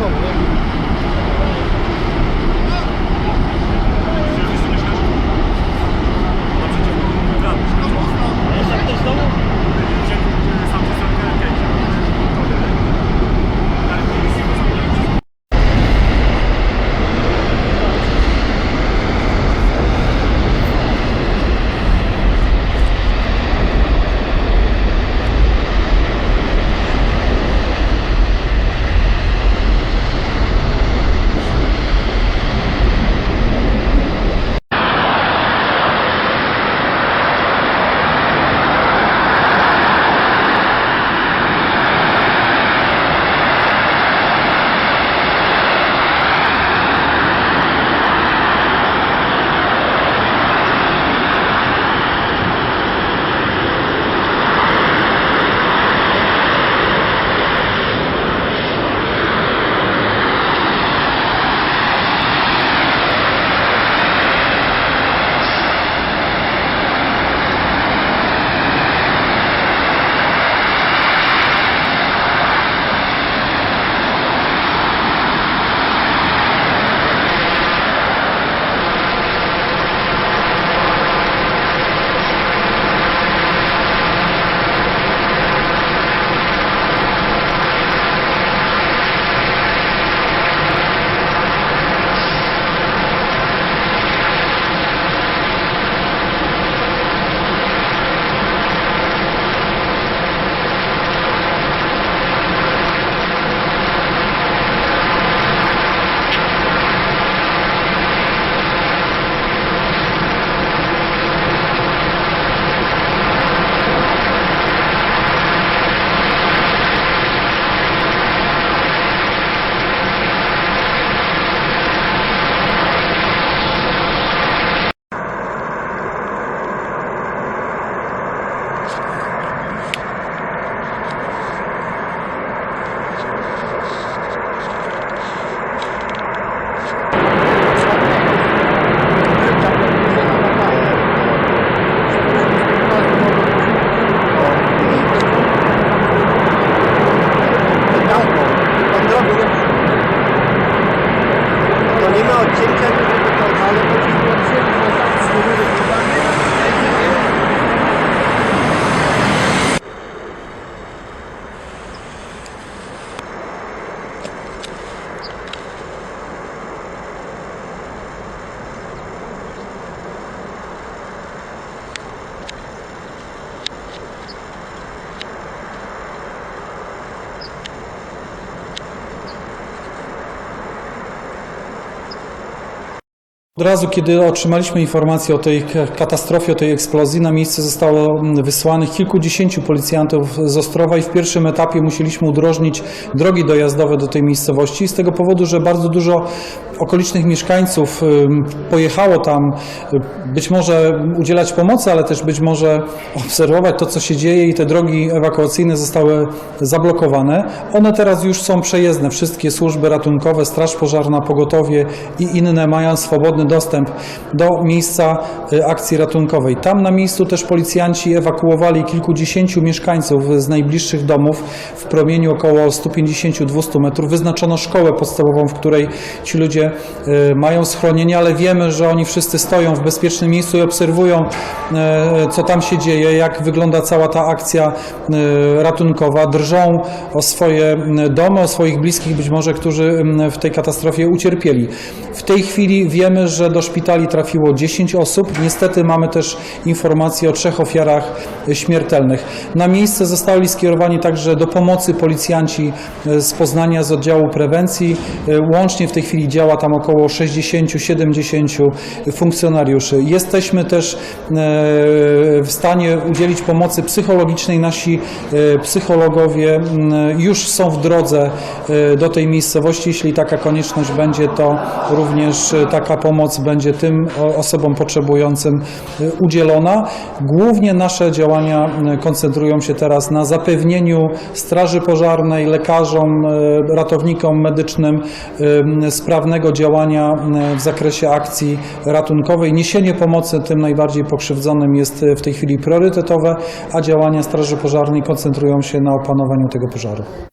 컴퓨터 오래 Od razu, kiedy otrzymaliśmy informację o tej katastrofie, o tej eksplozji, na miejsce zostało mm, wysłanych kilkudziesięciu policjantów z Ostrowa i w pierwszym etapie musieliśmy udrożnić drogi dojazdowe do tej miejscowości z tego powodu, że bardzo dużo okolicznych mieszkańców pojechało tam y, być może udzielać pomocy, ale też być może obserwować to, co się dzieje i te drogi ewakuacyjne zostały zablokowane. One teraz już są przejezdne. Wszystkie służby ratunkowe, Straż Pożarna, Pogotowie i inne mają swobodny dostęp do miejsca y, akcji ratunkowej. Tam na miejscu też policjanci ewakuowali kilkudziesięciu mieszkańców z najbliższych domów w promieniu około 150-200 metrów. Wyznaczono szkołę podstawową, w której ci ludzie y, mają schronienie, ale wiemy, że oni wszyscy stoją w bezpiecznym miejscu i obserwują, e, co tam się dzieje, jak wygląda cała ta akcja e, ratunkowa. Drżą o swoje domy, o swoich bliskich, być może, którzy w tej katastrofie ucierpieli. W tej chwili wiemy, że do szpitali trafiło 10 osób. Niestety mamy też informacje o trzech ofiarach śmiertelnych. Na miejsce zostali skierowani także do pomocy policjanci z Poznania z oddziału prewencji. Łącznie w tej chwili działa tam około 60-70 funkcjonariuszy. Jesteśmy też e, w stanie udzielić pomocy psychologicznej. Nasi e, psychologowie m, już są w drodze e, do tej miejscowości. Jeśli taka konieczność będzie, to również taka pomoc będzie tym osobom potrzebującym udzielona. Głównie nasze działania m, koncentrują się teraz na zapewnieniu Straży Pożarnej, lekarzom, ratownikom medycznym e, działania e, w zakresie akcji ratunkowej. Niesienie pomocy tym najbardziej pokrzywdzonym jest e, w tej chwili priorytetowe, a działania Straży Pożarnej koncentrują się na opanowaniu tego pożaru.